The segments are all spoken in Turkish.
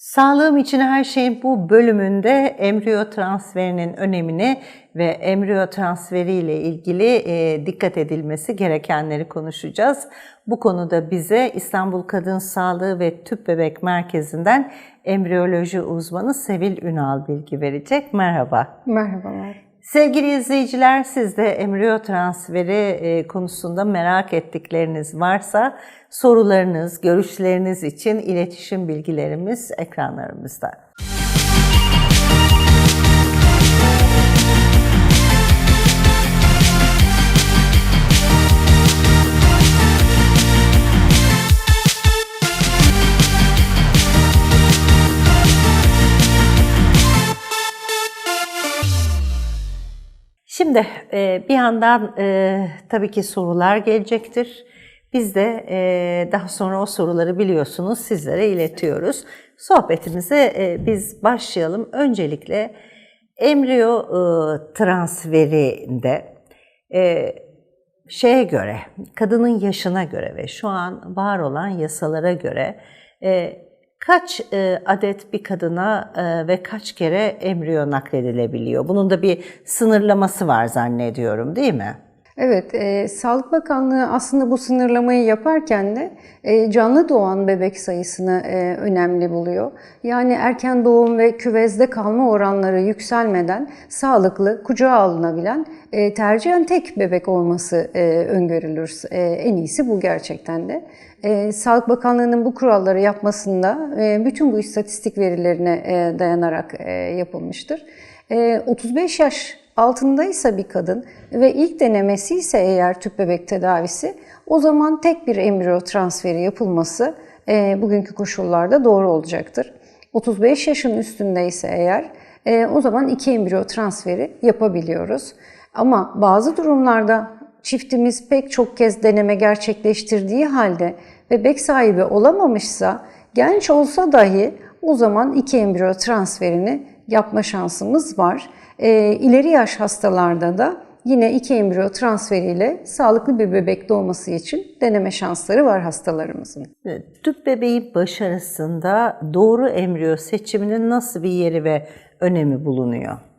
Sağlığım için her şeyin bu bölümünde embriyo transferinin önemini ve embriyo transferi ile ilgili e, dikkat edilmesi gerekenleri konuşacağız. Bu konuda bize İstanbul Kadın Sağlığı ve Tüp Bebek Merkezi'nden embriyoloji uzmanı Sevil Ünal bilgi verecek. Merhaba. Merhabalar. Sevgili izleyiciler, siz de embriyo transferi e, konusunda merak ettikleriniz varsa sorularınız, görüşleriniz için iletişim bilgilerimiz ekranlarımızda. Şimdi e, bir yandan e, tabii ki sorular gelecektir. Biz de e, daha sonra o soruları biliyorsunuz sizlere iletiyoruz. Sohbetimize biz başlayalım. Öncelikle embriyo transferinde şeye göre, kadının yaşına göre ve şu an var olan yasalara göre kaç adet bir kadına ve kaç kere embriyo nakledilebiliyor? Bunun da bir sınırlaması var zannediyorum değil mi? Evet, e, Sağlık Bakanlığı aslında bu sınırlamayı yaparken de e, canlı doğan bebek sayısını e, önemli buluyor. Yani erken doğum ve küvezde kalma oranları yükselmeden sağlıklı, kucağa alınabilen, e, tercihen tek bebek olması e, öngörülür. E, en iyisi bu gerçekten de. E, Sağlık Bakanlığı'nın bu kuralları yapmasında e, bütün bu istatistik verilerine e, dayanarak e, yapılmıştır. E, 35 yaş altındaysa bir kadın ve ilk denemesi ise eğer tüp bebek tedavisi o zaman tek bir embriyo transferi yapılması bugünkü koşullarda doğru olacaktır. 35 yaşın üstündeyse eğer o zaman iki embriyo transferi yapabiliyoruz. Ama bazı durumlarda çiftimiz pek çok kez deneme gerçekleştirdiği halde bebek sahibi olamamışsa genç olsa dahi o zaman iki embriyo transferini yapma şansımız var. E, ileri yaş hastalarda da yine iki embriyo transferiyle sağlıklı bir bebek doğması için deneme şansları var hastalarımızın. Tüp bebeği başarısında doğru embriyo seçiminin nasıl bir yeri ve önemi bulunuyor?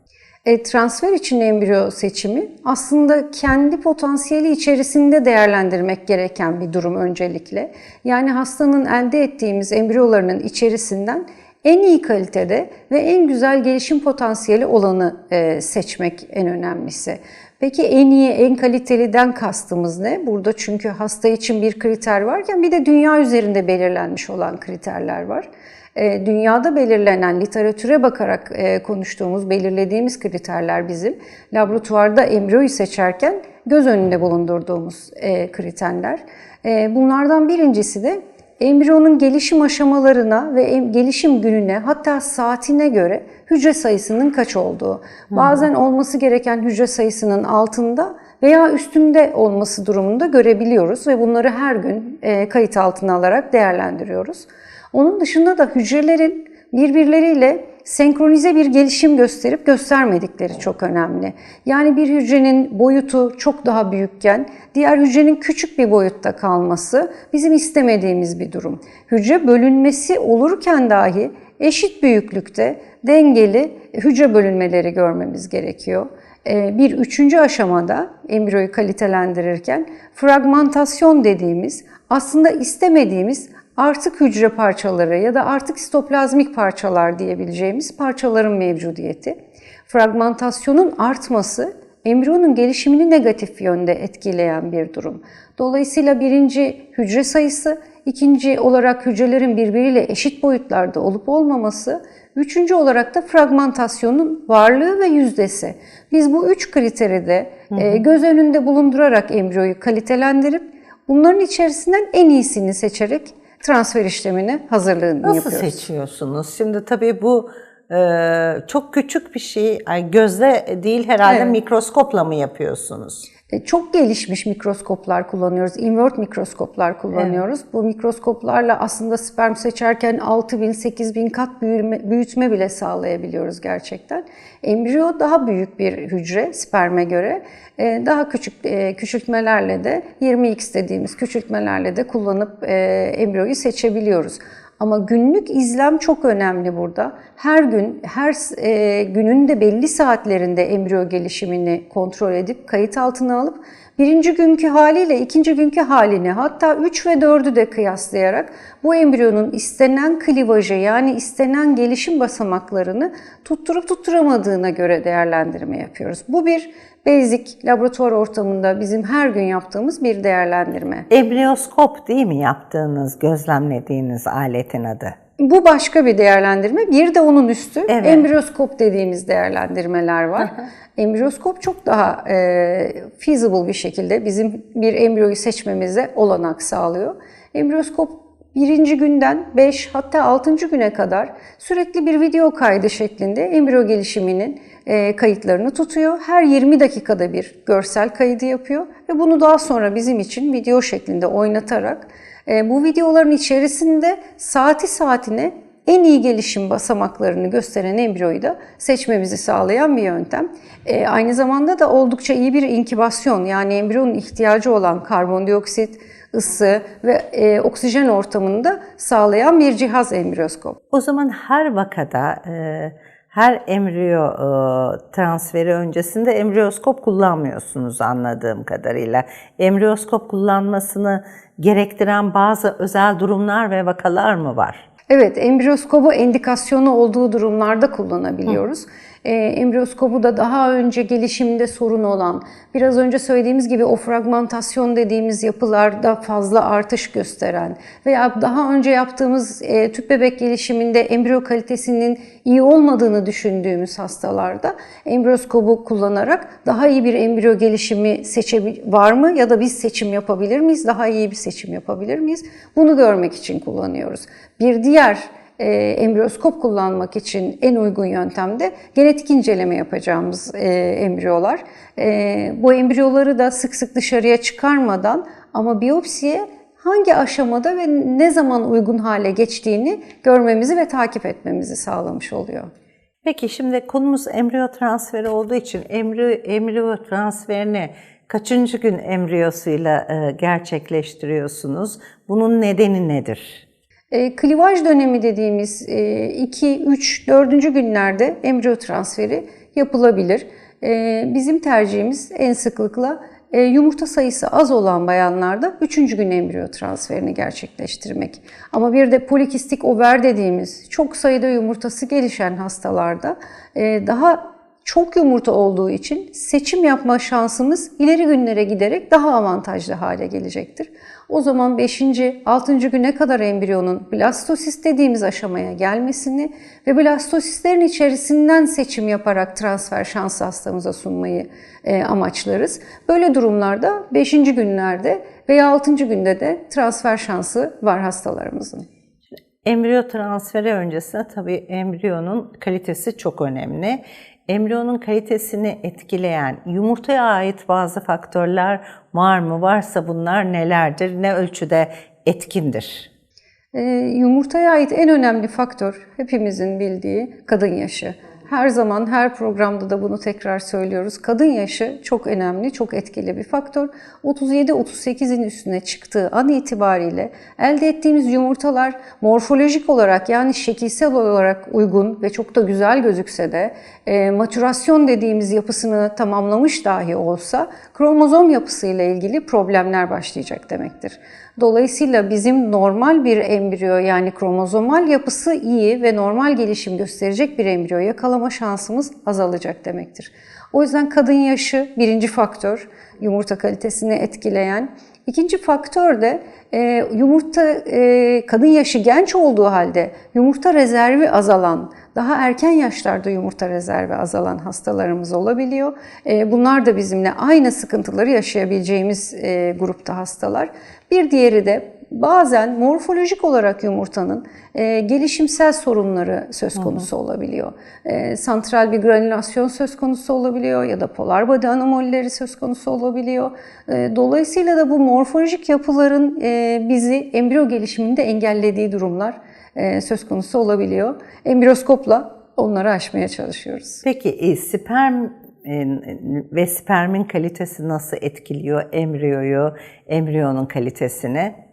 E, transfer için embriyo seçimi aslında kendi potansiyeli içerisinde değerlendirmek gereken bir durum öncelikle. Yani hastanın elde ettiğimiz embriyolarının içerisinden en iyi kalitede ve en güzel gelişim potansiyeli olanı e, seçmek en önemlisi. Peki en iyi, en kaliteliden kastımız ne? Burada çünkü hasta için bir kriter varken bir de dünya üzerinde belirlenmiş olan kriterler var. E, dünyada belirlenen, literatüre bakarak e, konuştuğumuz, belirlediğimiz kriterler bizim. Laboratuvarda embriyoyu seçerken göz önünde bulundurduğumuz kriterler. Bunlardan birincisi de embriyonun gelişim aşamalarına ve gelişim gününe hatta saatine göre hücre sayısının kaç olduğu. Bazen olması gereken hücre sayısının altında veya üstünde olması durumunda görebiliyoruz ve bunları her gün e, kayıt altına alarak değerlendiriyoruz. Onun dışında da hücrelerin birbirleriyle senkronize bir gelişim gösterip göstermedikleri çok önemli. Yani bir hücrenin boyutu çok daha büyükken diğer hücrenin küçük bir boyutta kalması bizim istemediğimiz bir durum. Hücre bölünmesi olurken dahi eşit büyüklükte dengeli hücre bölünmeleri görmemiz gerekiyor. Ee, bir üçüncü aşamada embriyoyu kalitelendirirken fragmentasyon dediğimiz aslında istemediğimiz artık hücre parçaları ya da artık sitoplazmik parçalar diyebileceğimiz parçaların mevcudiyeti. Fragmentasyonun artması embriyonun gelişimini negatif yönde etkileyen bir durum. Dolayısıyla birinci hücre sayısı, ikinci olarak hücrelerin birbiriyle eşit boyutlarda olup olmaması, üçüncü olarak da fragmentasyonun varlığı ve yüzdesi. Biz bu üç kriteri de hı. göz önünde bulundurarak embriyoyu kalitelendirip bunların içerisinden en iyisini seçerek transfer işlemini hazırlığını Nasıl yapıyoruz. Nasıl seçiyorsunuz? Şimdi tabii bu e, çok küçük bir şey. Gözle değil herhalde evet. mikroskopla mı yapıyorsunuz? E, çok gelişmiş mikroskoplar kullanıyoruz. Invert mikroskoplar kullanıyoruz. Evet. Bu mikroskoplarla aslında sperm seçerken 6000 8000 kat büyüme, büyütme bile sağlayabiliyoruz gerçekten. Embriyo daha büyük bir hücre sperme göre. E, daha küçük e, küçültmelerle de 20x dediğimiz küçültmelerle de kullanıp embriyoyu seçebiliyoruz. Ama günlük izlem çok önemli burada. Her gün, her e, günün de belli saatlerinde embriyo gelişimini kontrol edip kayıt altına alıp birinci günkü haliyle ikinci günkü halini hatta 3 ve 4'ü de kıyaslayarak bu embriyonun istenen klivajı yani istenen gelişim basamaklarını tutturup tutturamadığına göre değerlendirme yapıyoruz. Bu bir basic laboratuvar ortamında bizim her gün yaptığımız bir değerlendirme. Embriyoskop değil mi yaptığınız, gözlemlediğiniz aletin adı? Bu başka bir değerlendirme. Bir de onun üstü Evet. embriyoskop dediğimiz değerlendirmeler var. embriyoskop çok daha e, feasible bir şekilde bizim bir embriyoyu seçmemize olanak sağlıyor. Embriyoskop birinci günden 5 hatta 6. güne kadar sürekli bir video kaydı şeklinde embriyo gelişiminin e, kayıtlarını tutuyor. Her 20 dakikada bir görsel kaydı yapıyor ve bunu daha sonra bizim için video şeklinde oynatarak bu videoların içerisinde saati saatine en iyi gelişim basamaklarını gösteren embriyoyu da seçmemizi sağlayan bir yöntem. E, aynı zamanda da oldukça iyi bir inkübasyon yani embriyonun ihtiyacı olan karbondioksit, ısı ve e, oksijen ortamını da sağlayan bir cihaz embriyoskop. O zaman her vakada, e, her embriyo e, transferi öncesinde embriyoskop kullanmıyorsunuz anladığım kadarıyla. Embriyoskop kullanmasını gerektiren bazı özel durumlar ve vakalar mı var? Evet, embriyoskobu endikasyonu olduğu durumlarda kullanabiliyoruz. E, embriyoskobu da daha önce gelişiminde sorun olan, biraz önce söylediğimiz gibi o fragmentasyon dediğimiz yapılarda fazla artış gösteren veya daha önce yaptığımız e, tüp bebek gelişiminde embriyo kalitesinin iyi olmadığını düşündüğümüz hastalarda embriyoskobu kullanarak daha iyi bir embriyo gelişimi seçebil var mı ya da biz seçim yapabilir miyiz? Daha iyi bir seçim yapabilir miyiz? Bunu görmek için kullanıyoruz. Bir diğer embriyoskop kullanmak için en uygun yöntem de genetik inceleme yapacağımız e, embriyolar. E, bu embriyoları da sık sık dışarıya çıkarmadan ama biyopsiye hangi aşamada ve ne zaman uygun hale geçtiğini görmemizi ve takip etmemizi sağlamış oluyor. Peki şimdi konumuz embriyo transferi olduğu için embriyo, embriyo transferini kaçıncı gün embriyosuyla e, gerçekleştiriyorsunuz? Bunun nedeni nedir? E, klivaj dönemi dediğimiz 2, 3, 4. günlerde embriyo transferi yapılabilir. E, bizim tercihimiz en sıklıkla e, yumurta sayısı az olan bayanlarda 3. gün embriyo transferini gerçekleştirmek. Ama bir de polikistik over dediğimiz çok sayıda yumurtası gelişen hastalarda daha çok yumurta olduğu için seçim yapma şansımız ileri günlere giderek daha avantajlı hale gelecektir. O zaman 5. 6. güne kadar embriyonun blastosis dediğimiz aşamaya gelmesini ve blastosislerin içerisinden seçim yaparak transfer şansı hastamıza sunmayı e, amaçlarız. Böyle durumlarda 5. günlerde veya 6. günde de transfer şansı var hastalarımızın. Embriyo transferi öncesinde tabii embriyonun kalitesi çok önemli. Embriyonun kalitesini etkileyen yumurtaya ait bazı faktörler var mı? Varsa bunlar nelerdir? Ne ölçüde etkindir? E, yumurtaya ait en önemli faktör hepimizin bildiği kadın yaşı. Her zaman her programda da bunu tekrar söylüyoruz. Kadın yaşı çok önemli, çok etkili bir faktör. 37-38'in üstüne çıktığı an itibariyle elde ettiğimiz yumurtalar morfolojik olarak yani şekilsel olarak uygun ve çok da güzel gözükse de e, matürasyon dediğimiz yapısını tamamlamış dahi olsa kromozom yapısıyla ilgili problemler başlayacak demektir. Dolayısıyla bizim normal bir embriyo yani kromozomal yapısı iyi ve normal gelişim gösterecek bir embriyo yakalama şansımız azalacak demektir. O yüzden kadın yaşı birinci faktör yumurta kalitesini etkileyen. İkinci faktör de e, yumurta e, kadın yaşı genç olduğu halde yumurta rezervi azalan, daha erken yaşlarda yumurta rezervi azalan hastalarımız olabiliyor. E, bunlar da bizimle aynı sıkıntıları yaşayabileceğimiz e, grupta hastalar. Bir diğeri de bazen morfolojik olarak yumurtanın e, gelişimsel sorunları söz konusu olabiliyor. E, santral bir granülasyon söz konusu olabiliyor ya da polar body anomalileri söz konusu olabiliyor. E, dolayısıyla da bu morfolojik yapıların e, bizi embriyo gelişiminde engellediği durumlar e, söz konusu olabiliyor. Embriyoskopla onları aşmaya çalışıyoruz. Peki e, sperm e, ve spermin kalitesi nasıl etkiliyor embriyoyu, embriyonun kalitesini?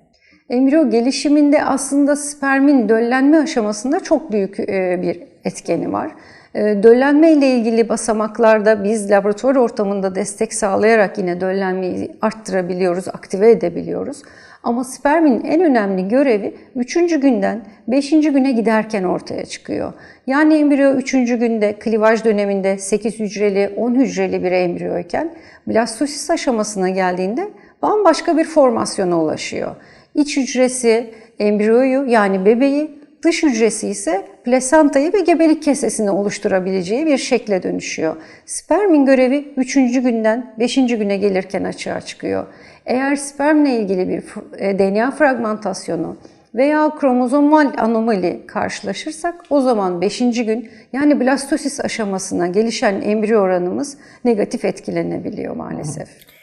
Embriyo gelişiminde aslında spermin döllenme aşamasında çok büyük e, bir etkeni var. E, Döllenme ile ilgili basamaklarda biz laboratuvar ortamında destek sağlayarak yine döllenmeyi arttırabiliyoruz, aktive edebiliyoruz. Ama spermin en önemli görevi 3. günden 5. güne giderken ortaya çıkıyor. Yani embriyo 3. günde klivaj döneminde 8 hücreli, 10 hücreli bir embriyoyken blastosis aşamasına geldiğinde bambaşka bir formasyona ulaşıyor. İç hücresi embriyoyu yani bebeği, dış hücresi ise plasantayı ve gebelik kesesini oluşturabileceği bir şekle dönüşüyor. Spermin görevi 3. günden 5. güne gelirken açığa çıkıyor. Eğer spermle ilgili bir e, DNA fragmentasyonu veya kromozomal anomali karşılaşırsak o zaman 5. gün yani blastosis aşamasına gelişen embriyo oranımız negatif etkilenebiliyor maalesef. E,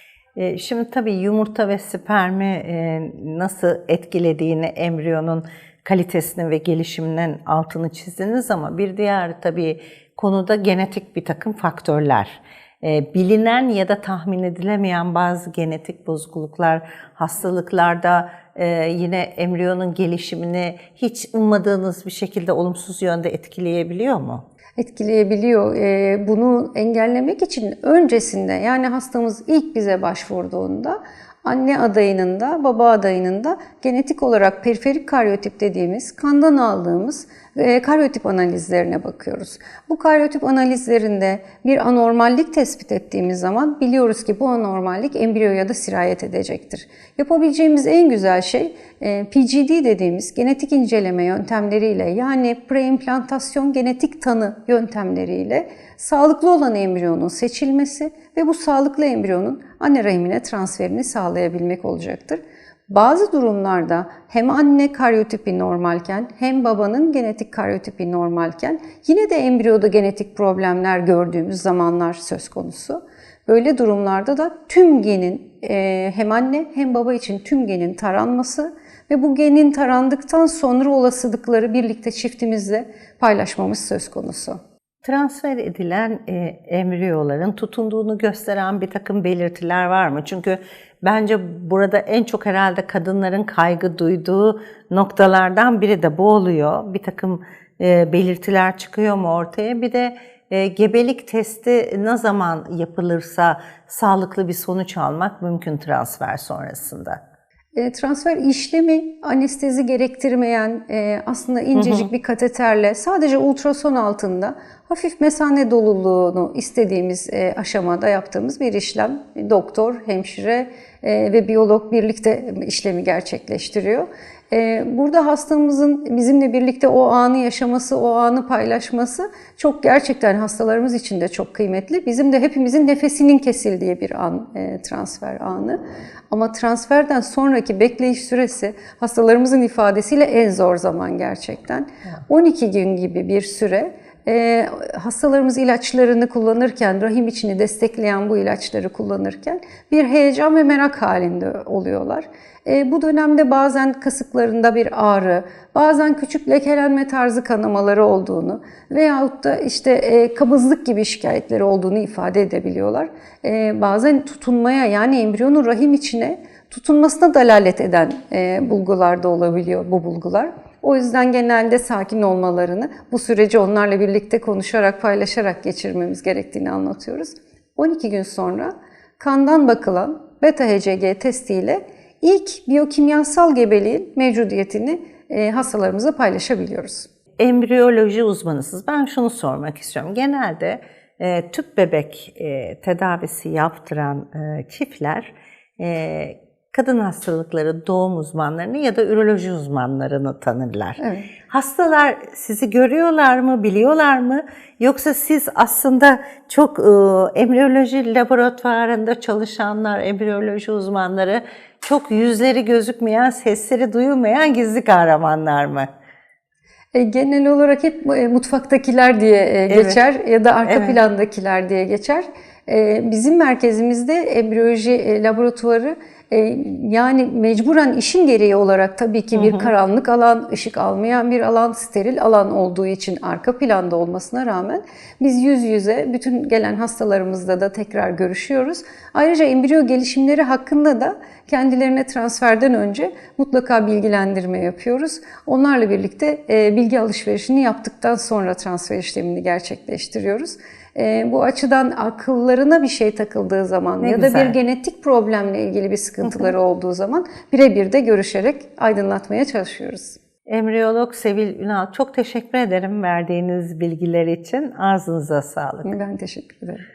Şimdi tabii yumurta ve spermi e, nasıl etkilediğini embriyonun kalitesini ve gelişiminin altını çizdiniz ama bir diğer tabii konuda genetik bir takım faktörler. E, Bilinen ya da tahmin edilemeyen bazı genetik bozukluklar, hastalıklarda e, yine embriyonun gelişimini hiç ummadığınız bir şekilde olumsuz yönde etkileyebiliyor mu? Etkileyebiliyor. Ee, Bunu engellemek için öncesinde yani hastamız ilk bize başvurduğunda anne adayının da baba adayının da genetik olarak periferik karyotip dediğimiz kandan aldığımız karyotip analizlerine bakıyoruz. Bu karyotip analizlerinde bir anormallik tespit ettiğimiz zaman biliyoruz ki bu anormallik embriyoya da sirayet edecektir. Yapabileceğimiz en güzel şey e, PGD dediğimiz genetik inceleme yöntemleriyle yani preimplantasyon genetik tanı yöntemleriyle sağlıklı olan embriyonun seçilmesi ve bu sağlıklı embriyonun anne rahimine transferini sağlayabilmek olacaktır. Bazı durumlarda hem anne karyotipi normalken hem babanın genetik karyotipi normalken yine de embriyoda genetik problemler gördüğümüz zamanlar söz konusu. Böyle durumlarda da tüm genin e, hem anne hem baba için tüm genin taranması ve bu genin tarandıktan sonra olasılıkları birlikte çiftimizle paylaşmamız söz konusu. Transfer edilen e, embriyoların tutunduğunu gösteren bir takım belirtiler var mı? Çünkü bence burada en çok herhalde kadınların kaygı duyduğu noktalardan biri de bu oluyor. Bir takım e, belirtiler çıkıyor mu ortaya? Bir de e, gebelik testi ne zaman yapılırsa sağlıklı bir sonuç almak mümkün transfer sonrasında? E, Transfer işlemi anestezi gerektirmeyen e, aslında incecik bir kateterle sadece ultrason altında hafif mesane doluluğunu istediğimiz e, aşamada yaptığımız bir işlem. Doktor, hemşire ve biyolog birlikte işlemi gerçekleştiriyor. E, Burada hastamızın bizimle birlikte o anı yaşaması, o anı paylaşması çok gerçekten hastalarımız için de çok kıymetli. Bizim de hepimizin nefesinin kesildiği bir an, e, transfer anı. Ama transferden sonraki bekleyiş süresi hastalarımızın ifadesiyle en zor zaman gerçekten. 12 gün gibi bir süre. E, hastalarımız ilaçlarını kullanırken, rahim içini destekleyen bu ilaçları kullanırken bir heyecan ve merak halinde oluyorlar. E, bu dönemde bazen kasıklarında bir ağrı, bazen küçük lekelenme tarzı kanamaları olduğunu veyahut da işte e, kabızlık gibi şikayetleri olduğunu ifade edebiliyorlar. E, bazen tutunmaya yani embriyonun rahim içine tutunmasına dalalet eden bulgular da olabiliyor bu bulgular. O yüzden genelde sakin olmalarını, bu süreci onlarla birlikte konuşarak, paylaşarak geçirmemiz gerektiğini anlatıyoruz. 12 gün sonra kandan bakılan beta-HCG testiyle ilk biyokimyasal gebeliğin mevcudiyetini e, hastalarımıza paylaşabiliyoruz. Embriyoloji uzmanısınız. Ben şunu sormak istiyorum. Genelde e, tüp bebek e, tedavisi yaptıran e, çiftler e, kadın hastalıkları doğum uzmanlarını ya da üroloji uzmanlarını tanırlar. Evet. Hastalar sizi görüyorlar mı, biliyorlar mı? Yoksa siz aslında çok e, embriyoloji laboratuvarında çalışanlar, embriyoloji uzmanları çok yüzleri gözükmeyen, sesleri duyulmayan gizli kahramanlar mı? E, Genel olarak hep e, mutfaktakiler diye e, Evet. geçer ya da arka Evet. plandakiler diye geçer. Bizim merkezimizde embriyoloji laboratuvarı yani mecburen işin gereği olarak tabii ki bir karanlık alan, ışık almayan bir alan, steril alan olduğu için arka planda olmasına rağmen biz yüz yüze bütün gelen hastalarımızla da tekrar görüşüyoruz. Ayrıca embriyo gelişimleri hakkında da kendilerine transferden önce mutlaka bilgilendirme yapıyoruz. Onlarla birlikte e, bilgi alışverişini yaptıktan sonra transfer işlemini gerçekleştiriyoruz. E, bu açıdan akıllarına bir şey takıldığı zaman Ne ya da güzel. bir genetik problemle ilgili bir sıkıntıları olduğu zaman birebir de görüşerek aydınlatmaya çalışıyoruz. Embriyolog Sevil Ünal çok teşekkür ederim verdiğiniz bilgiler için. Ağzınıza sağlık. Ben teşekkür ederim.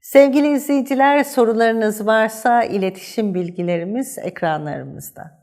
Sevgili izleyiciler sorularınız varsa iletişim bilgilerimiz ekranlarımızda.